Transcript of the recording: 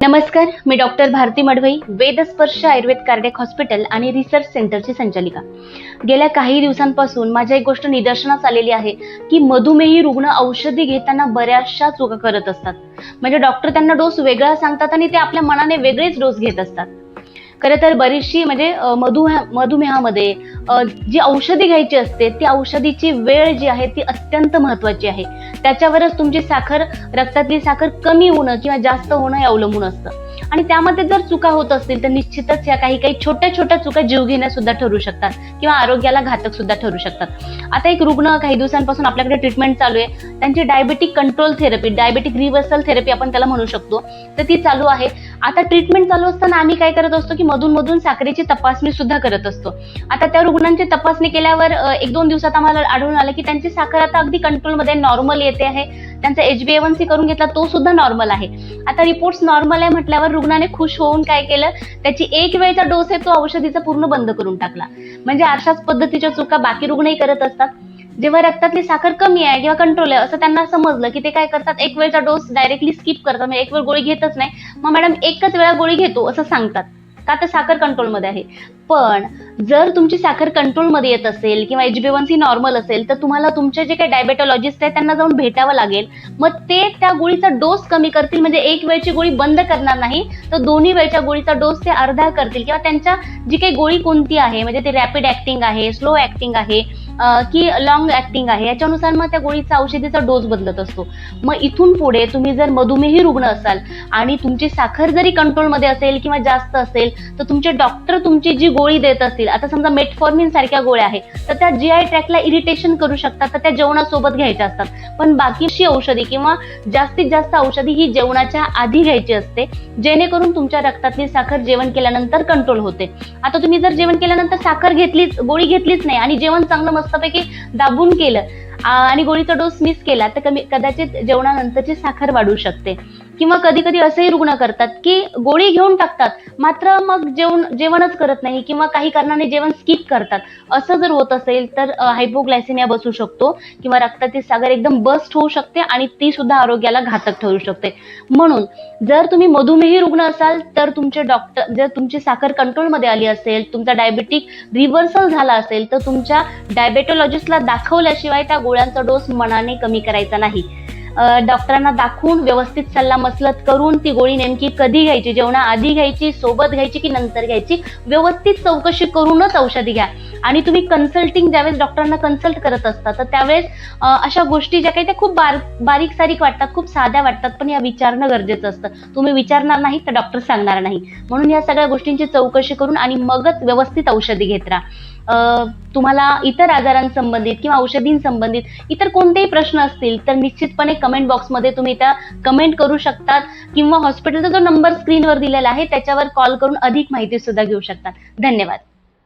नमस्कार मी doctor Bharati Madvai Vedsparsh Ayurveda cardiac hospital आणि research सेंटरची संचालिका. गेल्या काही दिवसांपासून माझ्या एक गोष्ट निदर्शनास आलेली आहे की मधुमेही रुग्ण औषधी घेताना बऱ्याचशा चुका करत असतात. म्हणजे डॉक्टर त्यांना डोस वेगळा सांगतात आणि ते आपल्या मनाने वेगळेच डोस घेत असतात. खरं तर बरीचशी म्हणजे मधुमेह मधुमेहामध्ये जी औषधी घ्यायची असते ती औषधीची वेळ जी आहे ती अत्यंत महत्त्वाची आहे. त्याच्यावरच तुमची साखर रक्तातली साखर कमी होणं किंवा जास्त होणं हे अवलंबून असतं. आणि त्यामध्ये जर चुका होत असतील तर निश्चितच या काही काही छोट्या छोट्या चुका जीव घेण्यास सुद्धा ठरू शकतात किंवा आरोग्याला घातक सुद्धा ठरू शकतात. आता एक रुग्ण काही दिवसांपासून आपल्याकडे ट्रीटमेंट चालू आहे. त्यांची diabetic control therapy diabetic reversal therapy आपण त्याला म्हणू शकतो. तर ती चालू आहे. आता ट्रीटमेंट चालू असताना आम्ही काय करत असतो की मधून मधून साखरेची तपासणी सुद्धा करत असतो. आता त्या रुग्णांची तपासणी केल्यावर एक दोन दिवसात आम्हाला आढळून आलं की त्यांची साखर आता अगदी कंट्रोलमध्ये नॉर्मल येते आहे. त्यांचा एच बी एवन सी करून घेतला तो सुद्धा नॉर्मल आहे. आता रिपोर्ट्स नॉर्मल आहे म्हटल्यावर रुग्णाने खुश होऊन काय केलं? त्याची एक वेळचा डोस आहे तो औषधीचा पूर्ण बंद करून टाकला. म्हणजे अशाच पद्धतीच्या चुका बाकी रुग्णही करत असतात. जेव्हा रक्तातली साखर कमी आहे किंवा कंट्रोल आहे असं त्यांना समजलं की ते काय करतात? एक वेळचा डोस डायरेक्टली स्किप करतात म्हणजे एक वेळ गोळी घेतच नाही. मग मॅडम एकच वेळा गोळी घेतो असं सांगतात. का तर साखर कंट्रोलमध्ये आहे. पण जर तुमची साखर कंट्रोलमध्ये येत असेल किंवा H B one C normal असेल तर तुम्हाला तुमचे जे काही डायबेटॉलॉजिस्ट आहेत त्यांना जाऊन भेटावं लागेल. मग ते त्या गोळीचा डोस कमी करतील म्हणजे एक वेळची गोळी बंद करणार नाही तर दोन्ही वेळच्या गोळीचा डोस ते अर्धा करतील. किंवा त्यांच्या जी काही गोळी कोणती आहे म्हणजे ते रॅपिड ऍक्टिंग आहे स्लो ऍक्टिंग आहे की लॉंग ऍक्टिंग आहे. याच्यानुसार मग त्या गोळीचा औषधीचा डोस बदलत असतो. मग इथून पुढे तुम्ही जर मधुमेही रुग्ण असाल आणि तुमची साखर जरी कंट्रोलमध्ये असेल किंवा जास्त असेल तर तुमचे डॉक्टर तुमची जी गोळी देत असतील आता समजा मेटफॉर्मिन सारख्या गोळ्या आहे तर त्या जी आय ट्रॅकला इरिटेशन करू शकतात तर त्या जेवणासोबत घ्यायच्या असतात. पण बाकीची औषधी किंवा जास्तीत जास्त औषधी ही जेवणाच्या आधी घ्यायची असते जेणेकरून तुमच्या रक्तातली साखर जेवण केल्यानंतर कंट्रोल होते. आता तुम्ही जर जेवण केल्यानंतर साखर घेतलीच गोळी घेतलीच नाही आणि जेवण चांगलं मस्तपैकी दाबून केलं. आणि गोळीचा डोस मिस केला तर कमी कदाचित जेवणानंतरची साखर वाढू शकते. किंवा कधी कधी असंही रुग्ण करतात की गोळी घेऊन टाकतात मात्र मग जेवण जेवणच करत नाही किंवा काही कारणाने जेवण स्किप करतात. असं जर होत असेल तर हायपोग्लायसेमिया बसू शकतो किंवा रक्तातील सागर एकदम बस्ट होऊ शकते आणि ती सुद्धा आरोग्याला घातक ठरू शकते. म्हणून जर तुम्ही मधुमेही रुग्ण असाल तर तुमचे डॉक्टर जर तुमची साखर कंट्रोलमध्ये आली असेल तुमचा डायबेटिक रिव्हर्सल झाला असेल तर तुमच्या डायबेटोलॉजिस्टला दाखवल्याशिवाय त्या गोळ्यांचा डोस मनाने कमी करायचा नाही. डॉक्टरांना दाखवून व्यवस्थित सल्ला मसलत करून ती गोळी नेमकी कधी घ्यायची जेवणा आधी घ्यायची सोबत घ्यायची की नंतर घ्यायची व्यवस्थित चौकशी करूनच औषधी घ्या. आणि तुम्ही कन्सल्टिंग ज्यावेळेस डॉक्टरांना कन्सल्ट करत असता तर त्यावेळेस अशा गोष्टी ज्या काही त्या खूप बार बारीक सारीक वाटतात खूप साध्या वाटतात पण या विचारणं गरजेचं असतं. तुम्ही विचारणार नाही तर डॉक्टर सांगणार नाही. म्हणून या सगळ्या गोष्टींची चौकशी करून आणि मगच व्यवस्थित औषधी घेत राहा. तुम्हाला इतर आजारांसंबंधित किंवा औषधींसंबंधित इतर कोणतेही प्रश्न असतील तर निश्चितपणे कमेंट बॉक्समध्ये तुम्ही त्या कमेंट करू शकतात किंवा हॉस्पिटलचा जो नंबर स्क्रीनवर दिलेला आहे त्याच्यावर कॉल करून अधिक माहिती सुद्धा घेऊ शकतात. धन्यवाद.